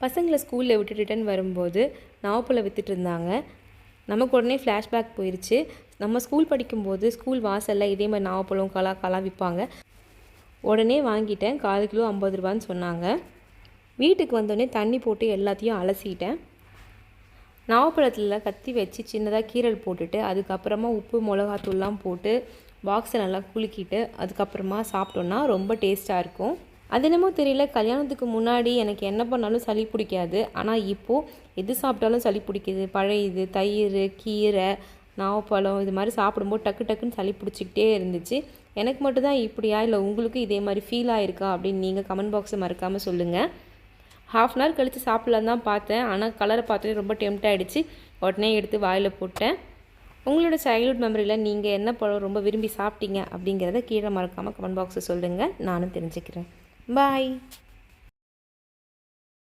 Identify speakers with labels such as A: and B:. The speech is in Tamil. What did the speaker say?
A: பசங்களை ஸ்கூலில் விட்டு ரிட்டன் வரும்போது நாவப்பழம் வித்துட்டு இருந்தாங்க நமக்கு உடனே ஃப்ளாஷ்பேக் போயிடுச்சு நம்ம ஸ்கூல் படிக்கும்போது ஸ்கூல் வாசலில் இதே மாதிரி நாவப்பழம் கலாக்காலாம் விற்பாங்க. உடனே வாங்கிட்டேன். கால் கிலோ ஐம்பது ரூபான்னு சொன்னாங்க. வீட்டுக்கு வந்தோடனே தண்ணி போட்டு எல்லாத்தையும் அலசிட்டேன். நாவப்பழத்தில் கத்தி வச்சு சின்னதாக கீரல் போட்டுட்டு அதுக்கப்புறமா உப்பு மிளகாத்தூள்லாம் போட்டு பாக்ஸை நல்லா குலுக்கிட்டு அதுக்கப்புறமா சாப்பிட்டோன்னா ரொம்ப டேஸ்ட்டாக இருக்கும். அது என்னமோ தெரியல. கல்யாணத்துக்கு முன்னாடி எனக்கு என்ன பண்ணாலும் சளி பிடிக்காது. ஆனால் இப்போது எது சாப்பிட்டாலும் சளி பிடிக்குது. பழையுது தயிர் கீரை நாவப்பழம் இது மாதிரி சாப்பிடும்போது டக்கு டக்குன்னு சளி பிடிச்சிக்கிட்டே இருந்துச்சு. எனக்கு மட்டும்தான் இப்படியா இல்லை உங்களுக்கும் இதே மாதிரி ஃபீல் ஆயிருக்கா அப்படின்னு நீங்கள் கமெண்ட் பாக்ஸை மறக்காமல் சொல்லுங்கள் ஹாஃப் அன் ஹவர் கழித்து சாப்பிட்லான்னு தான் பார்த்தேன். ஆனால் கலரை பார்த்துட்டு ரொம்ப டெம்ட் ஆகிடுச்சு உடனே எடுத்து வாயில் போட்டேன். உங்களோட சைல்ட்ஹுட் மெமரியில் நீங்கள் என்ன பழம் ரொம்ப விரும்பி சாப்பிட்டீங்க அப்படிங்கிறத கீழே மறக்காமல் கமெண்ட் பாக்ஸை சொல்லுங்கள் நானும் தெரிஞ்சுக்கிறேன். Bye.